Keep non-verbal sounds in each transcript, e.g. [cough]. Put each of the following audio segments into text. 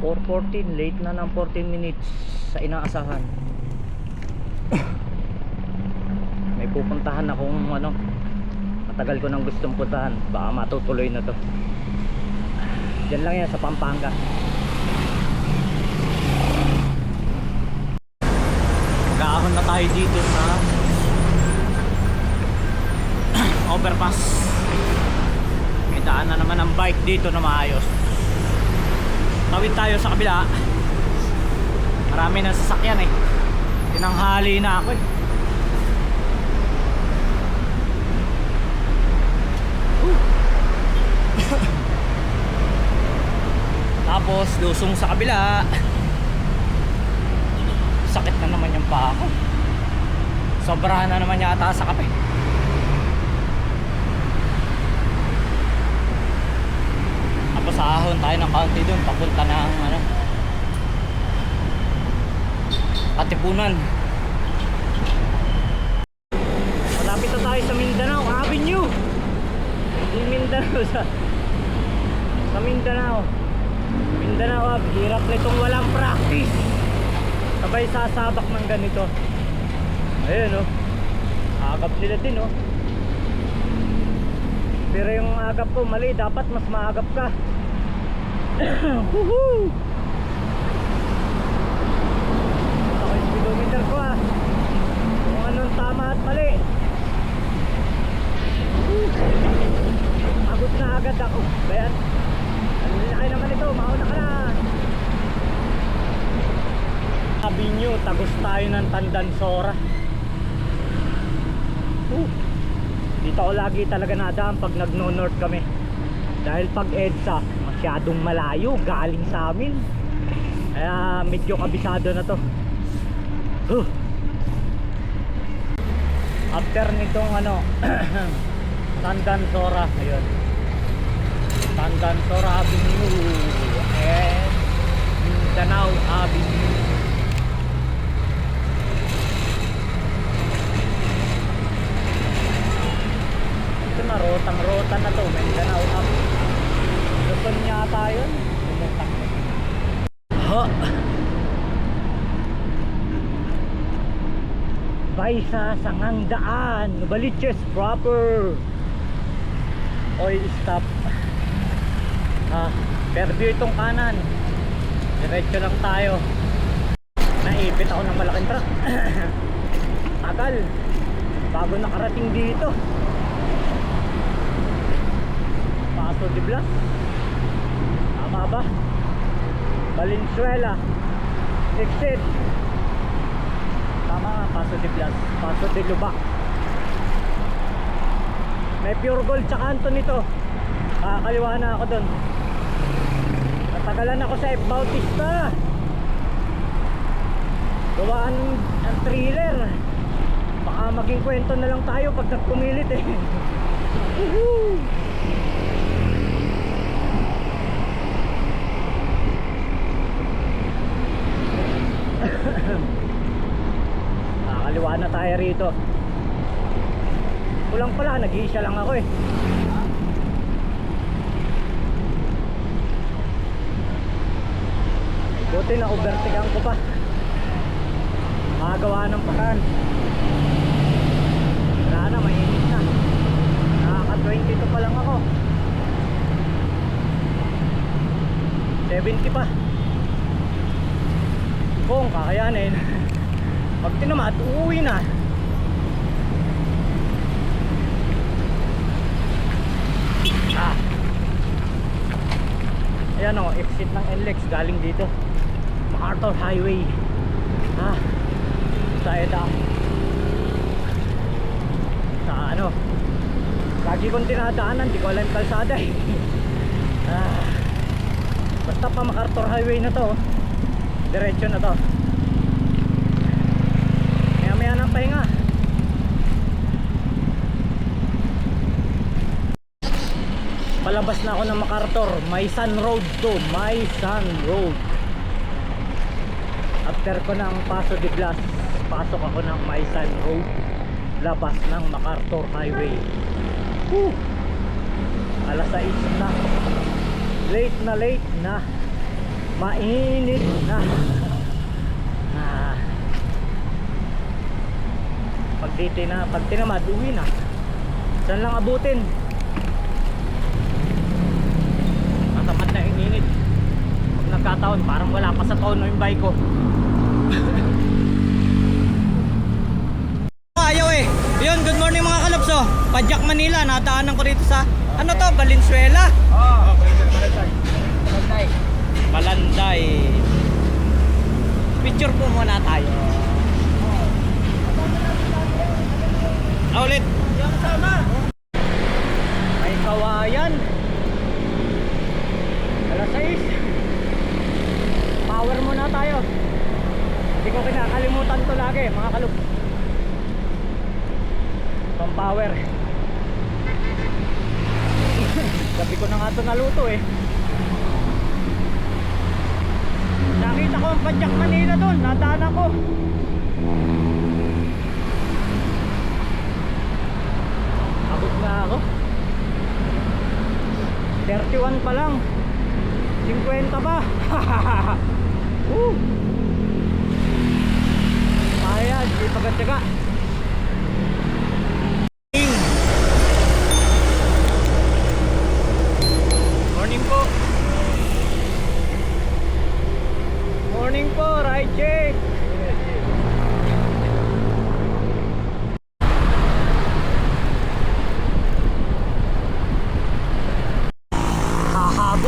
4.14 late na ng 14 minutes sa inaasahan. May pupuntahan akong ano matagal ko nang gustong puntahan. Baka matutuloy na to. Diyan lang yan sa Pampanga. Magkaahon na tayo dito sa [clears throat] overpass. May daan na naman ang bike dito na maayos tawid tayo sa kabila. Marami na sasakyan eh. Tinanghali na ako eh. Tapos lusong sa kabila. Sakit na naman yung paa ko. Sobrahan na naman yata sa kape tapos ahon tayo ng kaunti dun papunta ng ano Katipunan. Malapit na tayo sa Mindanao Avenue! Yung Mindanao [laughs] sa sa Mindanao. Mindanao Ave hirap nitong walang practice. Sabay sasabak ng ganito. Ayun oh. Agap nila din oh. Pero yung agap ko mali. Dapat mas maagap ka Woohoo! Ito ko yung speedometer ko ah kung anong tama na agad ako Bayan Ang laki naman ito Mauna ka na Tagos tayo ng Tandansora Woo! Dito ako lagi talaga nadaan pag nagno-north kami Dahil pag EDSA Masyadong malayo Galing sa amin. Kaya medyo kabisado na to. Huh. After nitong ano [clears throat] Tandansora Ayun. Tandansora Avenue And Mindanao Avenue Ito na, rotang-rota na to, Mindanao up. Luzon yata yun. Lumutak. Ha! Baisa Sangang Daan, Novaliches proper. Oil stop. Ah, Fairview itong kanan. Diretso lang tayo. Naipit ako ng malaking truck. [coughs] Tagal. Bago nakarating dito. Paso de Blas Tama ba? Valenzuela Exit Tama Paso de Blas Paso de Lubac May pure gold tsaka Anton ito Kakaliwa na ako dun. Natagalan ako sa F. Bautista. Gawaan ang thriller. Baka maging kwento na lang tayo pag nagpumilit eh [laughs] Woohoo! Nakakaliwa na tayo rito. Kulang pala, nag-iisa lang ako eh. Buti na overtakean ko pa. Makagawa ng pakan. Wala na, mainit na. Nakaka-22 pa lang ako. 70 pa. Kung kakayanin. Pag tinamat, uuwi na. Ah. Ayan o, exit ng NLEX galing dito. MacArthur Highway. Ah. Sa EDA. Sa ano. Lagi kong tinadaanan, di ko alam kalsada eh. [laughs] ah. Basta pa MacArthur Highway na to. Diretso na to. Ng pahinga. Palabas na ako ng MacArthur. Maysan Road to. Maysan Road. After ko ng Paso de Blas, pasok ako ng Maysan Road. Labas ng MacArthur Highway. Woo! Alas 6 na. Late na late na. Mainit na. Ah. Pag titi na, pag tinamad, uwi na. Saan lang abutin? Matamad na yung init. Pag nagkataon, parang wala pa sa tono yung bike ko. [laughs] Ayaw eh. Yun, good morning mga kalapso. Padjak Manila, nataanan ko rito sa, ano to, Valenzuela? Oo, Balanday. Balanday. Malanday. Picture po muna tayo. Ah, ulit. May kawayan. Alas 6. Power muna tayo. Hindi ko kinakalimutan to lagi, mga kalub. Pang power. [laughs] Gabi ko na nga ito naluto eh. Nakita ko ang Padjak Manila doon, nadaan ako. Abot na ako. 31 pa lang. 50 pa. [laughs] Woo! Ayan, di pagkatsaga. Morning po. Morning po, right check.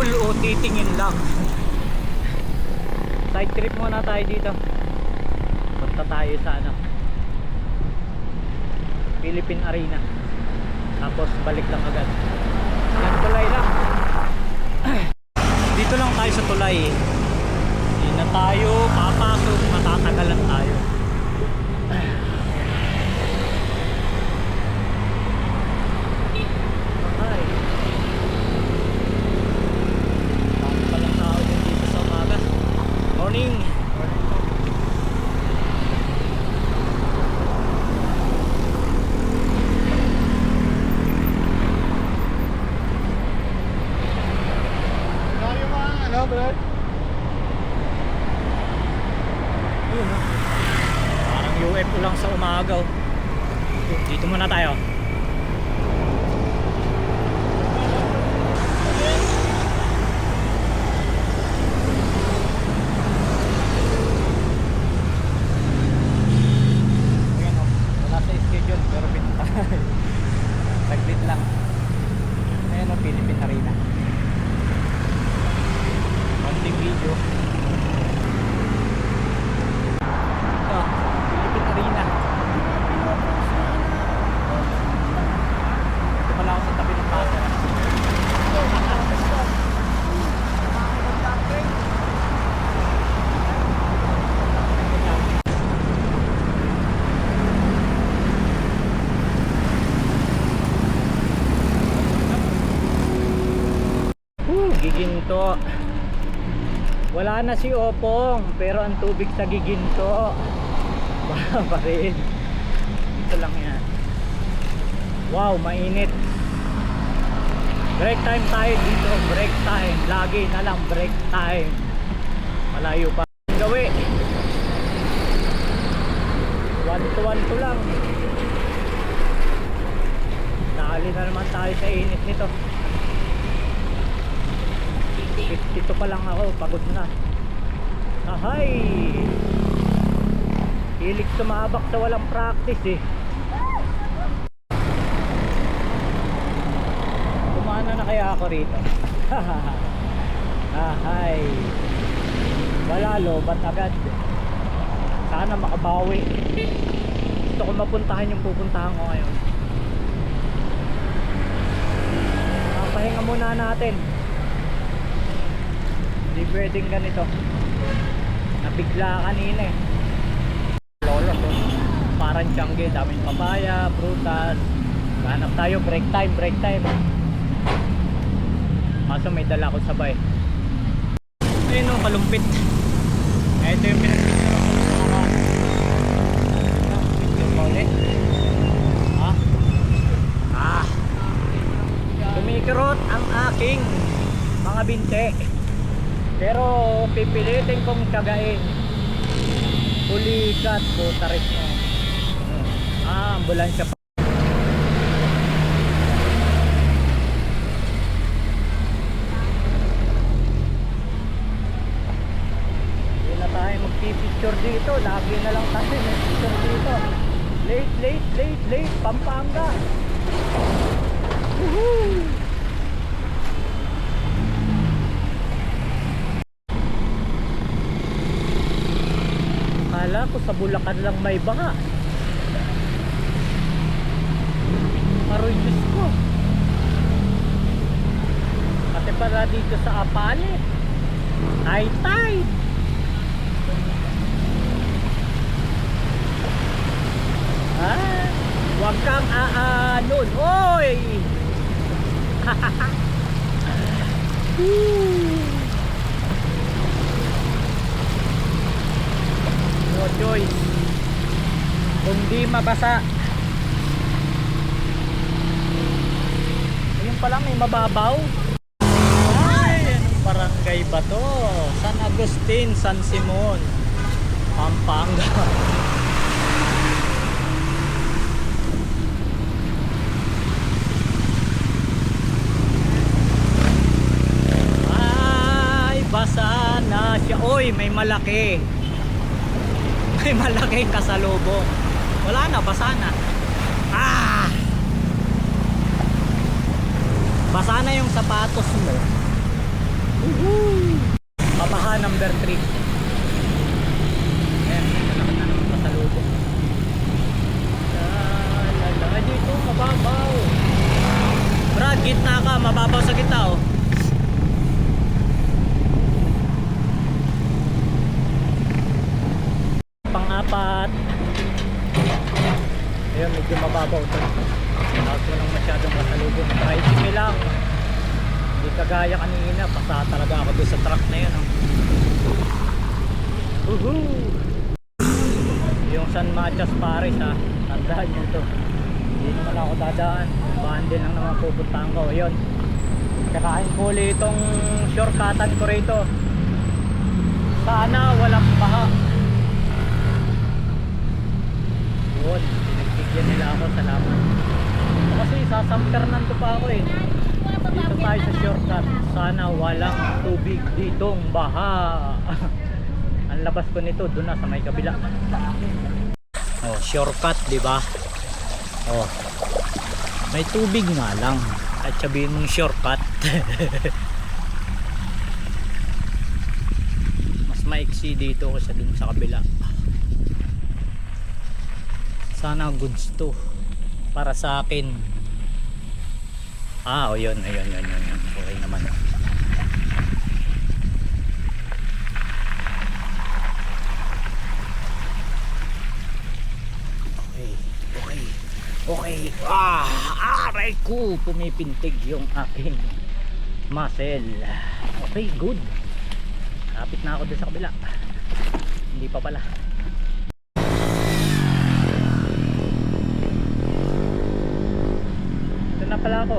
Hahabol o titingin lang. Side trip muna tayo dito. Punta tayo sa ano. Philippine Arena. Tapos balik lang agad. Yan tulay lang. [clears throat] Dito lang tayo sa tulay. Hindi na tayo papasok, matatagalan tayo. Ay. Dami palang tao din dito sa umaga. Morning. Ano, Brad? Ayun ah. Parang UFO lang sa umaga oh. Dito muna tayo. Ayan oh. Wala sa schedule pero pinunta. Saglit lang. Ayan oh, Philippine Arena. Konting video. Ito, Philippine Arena. Ito pala ako sa tabi ng pasar. Woo, giginto. Wala na si Opong, pero ang tubig sa giginto. [laughs] Baka pa rin. Ito lang yan. Wow, mainit. Break time tayo dito. Break time. Lagi na lang break time. Malayo pa. Gawi. One to one to lang. Dali na naman tayo sa init nito. 52 pa lang ako, pagod na. Ahay! Hilig sumabak sa walang practice eh. Kumana na kaya ako rito. [laughs] Ahay! Wala lobat agad. Sana makabawi. Gusto ko mapuntahan yung pupuntahan ko ngayon. Papahinga muna natin. Hindi pwedeng ganito. Nabigla kanina eh. Lolo to. Parang tiyangge, daming papaya, prutas. Hanap tayo, break time, break time. Kaso may dala ko sabay. Ayun o, kalumpit. Ito yung ulit. Ha? Ah. Kumikirot ang aking mga binte. Pero pipilitin kong tiyagain. Pulikat, butaris mo. Ah, ambulansya pa. Hindi na tayo magpipicture dito. Lagi na lang tayo magpicture dito. Late, late, late, late. Pampanga. Woohoo! Akala ko sa Bulacan lang may baha. Aroy Diyos ko. Pati pala dito sa Apale. Tay tay. Ah, wag kang aanon. Oy! [laughs] Woo! No choice. Kung mabasa. Ayun pala may mababaw. Ay, anong barangay ba to? San Agustin, San Simon, Pampanga. Ay, basa na siya. Oy, may malaki. May malaking kasalubong. Wala na, basa na. Ah! Basa na yung sapatos mo. Pabaha number 3. Ayan, malaki na naman kasalubong. La, la, la. Dito, mababaw. Brad, gitna ka. Mababaw sa gitna, oh. pang-apat ayun medyo mababaw to. Tapos walang masyadong kasalubong tricycle lang hindi kagaya kanina pasa talaga ako doon sa truck na yun oh. Woohoo! yung San Matias Paris ha? Tandaan nyo to. Hindi naman ako dadaan. Bundle lang naman pupuntahan ko. Ayun kakain ko ulit itong shortcutan ko rito. Sana walang baha. Yun, pinagbigyan nila ako, salamat. Kasi sasamper nando pa ako eh. Dito tayo sa shortcut. Sana walang tubig ditong baha. [laughs] Ang labas ko nito, doon na sa may kabila. Oh, shortcut, di ba? Oh. May tubig nga lang. At sabihin mong shortcut. [laughs] Mas maiksi dito kasi dun sa kabila sana goods to para sa akin. Ah o yun ayun yun yun, yun. okay naman. Okay okay okay. Ah aray ko pumipintig yung aking muscle. Okay good. Kapit na ako doon sa kabila. Hindi pa pala na pala ako.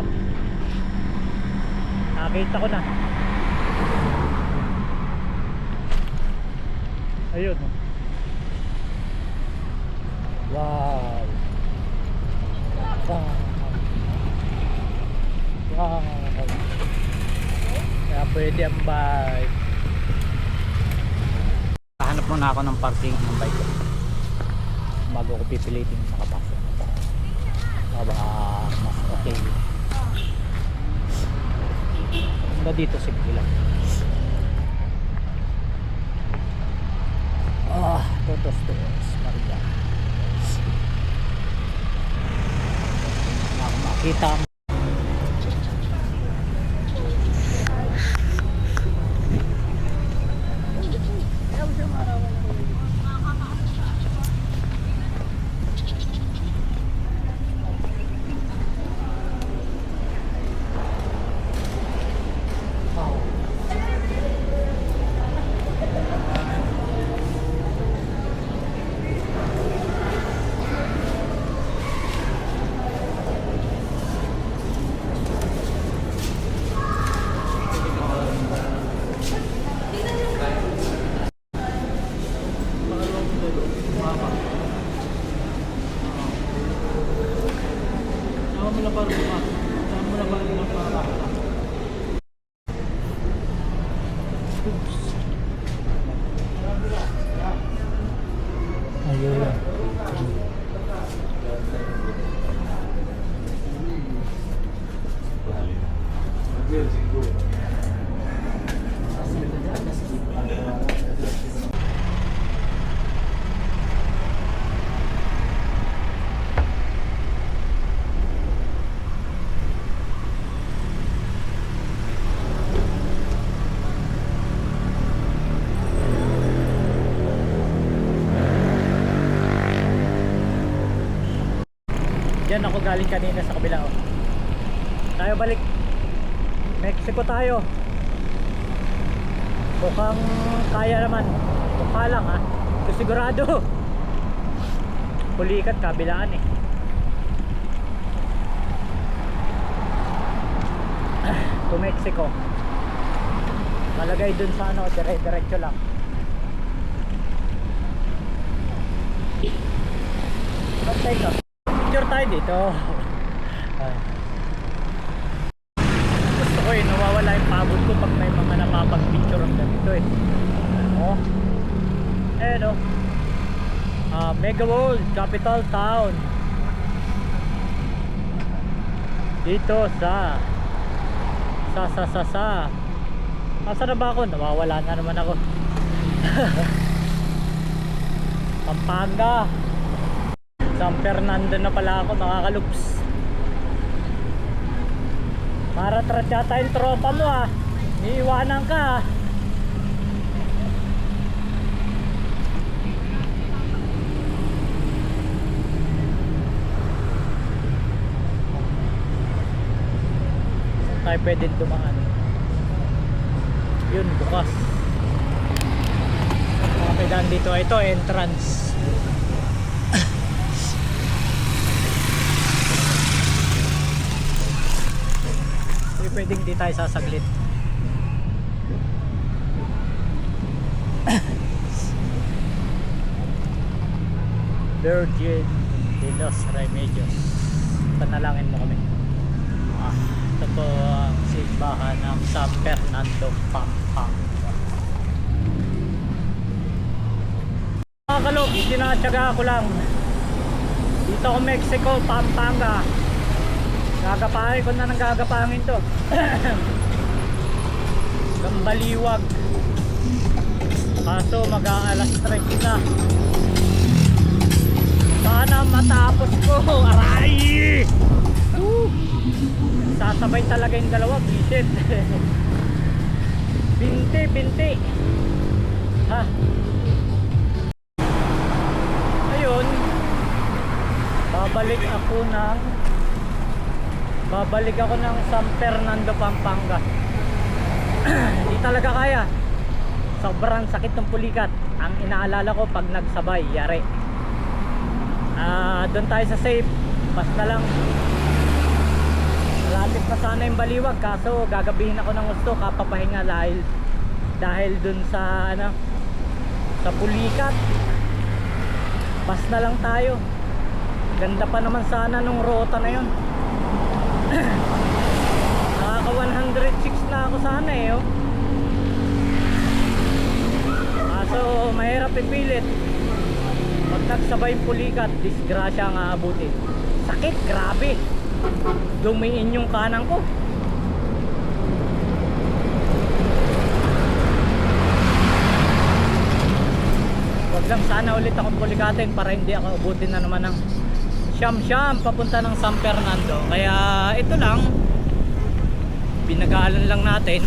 Nakita ko na. Ayun. Wow. Wow. Wow. Kaya pwede ang bike. Hanap muna ako ng parking ng bike. Bago ko pipilitin makapasok. Baka mas okay. Hanggang dito sige lang. Ah, totos totos. Maria. Makita galing kanina sa kabila oh. Tayo balik. Mexico tayo. Mukhang kaya naman. Mukha lang ha. Ito sigurado. Pulikat kabilaan eh. [clears throat] To Mexico. Malagay dun sa ano, dire-diretso lang. Bantay ka. Picture tayo dito. Ah. Gusto ko eh, nawawala yung pagod ko pag may mga napapag-picture ang ganito eh. Ano? Eh no. Ah, Mega World, capital town. Dito sa sa sa sa sa Asa na ba ako? Nawawala na naman ako. [laughs] Pampanga. San Fernando na pala ako nakakalups. Para yata yung tropa mo ah. Iiwanan ka ah. Tayo pwedeng dumaan? Yun, bukas. Mga kailan dito, ito entrance. Hindi pwedeng di tayo sasaglit. [coughs] Virgin de los Remedios. Panalangin mo kami. Ah, ito po ang simbahan ng San Fernando, Pampanga. Mga kalog, tinatsaga ko lang. Dito ako Mexico, Pampanga. Gagapahin ko na ng gagapangin to. [coughs] Gambaliwag. Kaso mag-aalas 3 na. Sana matapos ko. Aray! Woo! Sasabay talaga yung dalawa. Bisit. [laughs] binti, binti. Ha? Ayun. Babalik ako ng babalik ako ng San Fernando, Pampanga. [clears throat] Hindi talaga kaya. Sobrang sakit ng pulikat. Ang inaalala ko pag nagsabay, yari. Ah, doon tayo sa safe. Basta lang. Malapit na sana yung baliwag kaso gagabihin ako ng gusto kapapahinga dahil dahil dun sa ano sa pulikat. Bas na lang tayo. Ganda pa naman sana nung rota na yun. Nakaka 106 na ako sana eh oh. Kaso mahirap ipilit. Pag nagsabay pulikat, disgrasya ang aabutin. Sakit, grabe. Dumiin yung kanang ko. Wag lang sana ulit akong pulikatin para hindi ako abutin na naman ng siyam-siyam papunta ng San Fernando. Kaya ito lang, pinag-aalan lang natin.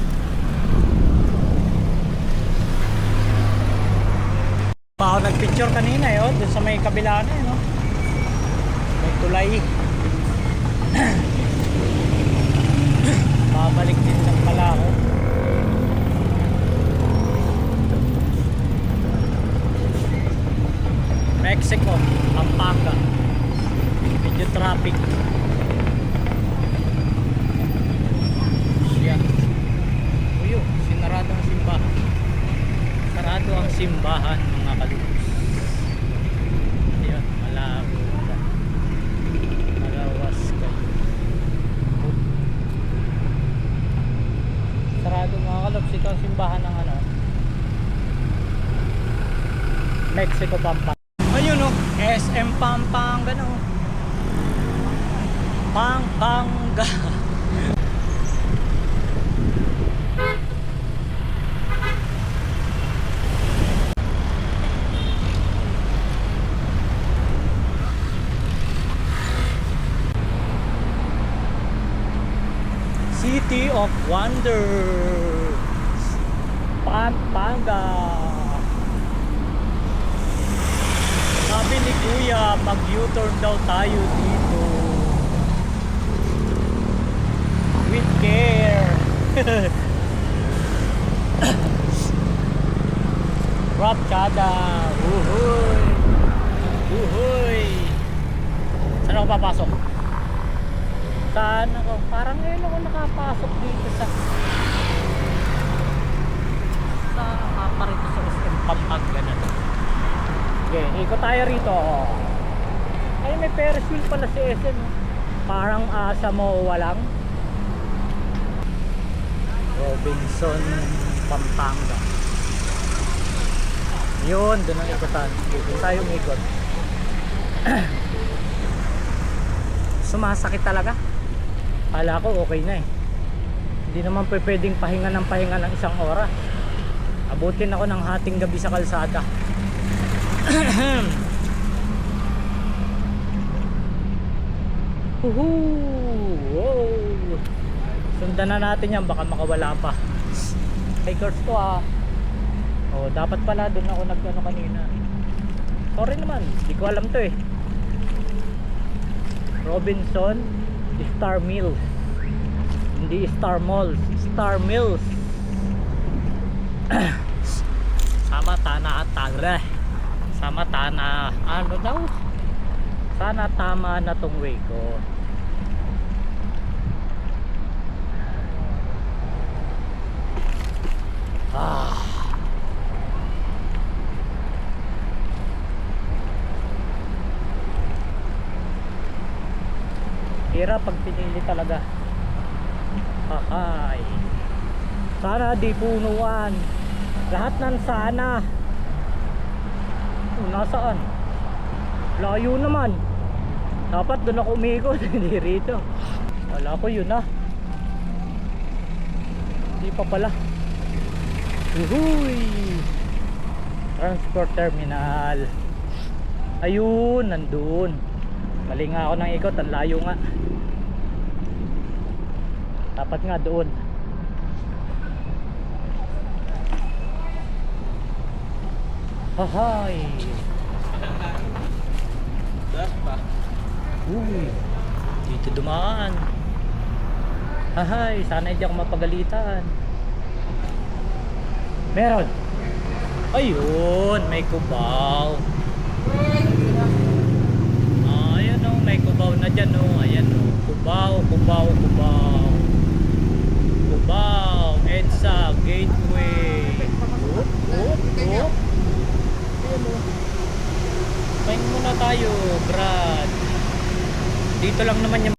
Pa ako nagpicture kanina eh, oh, dun sa may kabila na eh, no? May tulay. [clears throat] Babalik din lang pala. Mexico, Pampanga. Medyo traffic. Yan. Uyo, sinarado ang simbahan. Sarado ang simbahan mga kalubos. Yan, malabo. Malawas kayo. Sarado mga kalubos ito. parang simbahan ng ano. Mexico Pampanga. Ayun no, SM Pampanga no. Pampanga. City of Wonders. Pampanga. Sabi ni Kuya, mag-U-turn daw tayo dito. With [laughs] care. Rapchada. Uhoy. Uhoy. Saan ako papasok? Saan ako? Parang ngayon ako nakapasok dito sa sa mapa rito sa SM Pampanga na. Okay, ikot tayo rito. Ay, may Ferris wheel pala si SM. Parang asa mo walang. Robinson, Pampanga. Yun, doon ang ikotan. Doon tayo umikot. [clears throat] Sumasakit talaga. Kala ko okay na eh. Hindi naman pwedeng pahinga ng pahinga ng isang oras. Abutin ako ng hating gabi sa kalsada. [clears throat] Woohoo! Wow! Sundan na natin yan, baka makawala pa. Hey, girls to ah. Oh, dapat pala doon ako nagano kanina. Sorry naman, hindi ko alam to eh. Robinson Star Mills. Hindi Star Malls, Star Mills. [clears throat] Sama tana at tagre. Sama tana ano daw? Sana tama na tong way ko. Ah. Hirap pag pinili talaga. Hahay. Sana di punuan. Lahat ng sana. Oh, nasaan? Layo naman. Dapat doon ako umikot, [laughs] hindi rito. Wala ko yun ah. Hindi pa pala. Uhuy! Transport terminal. Ayun, nandun. Mali nga ako ng ikot, ang layo nga. Dapat nga doon. Hahay! Uy, dito dumaan. Hahay, sana hindi ako mapagalitan. Meron. Ayun, may kubaw. Ah, ayan o, may kubaw na dyan o. Ayan o, kubaw, kubaw, kubaw. Kubaw, EDSA, Gateway. Oop, oop, oop. Ayan o. Pahinga muna tayo, Brad. Dito lang naman yung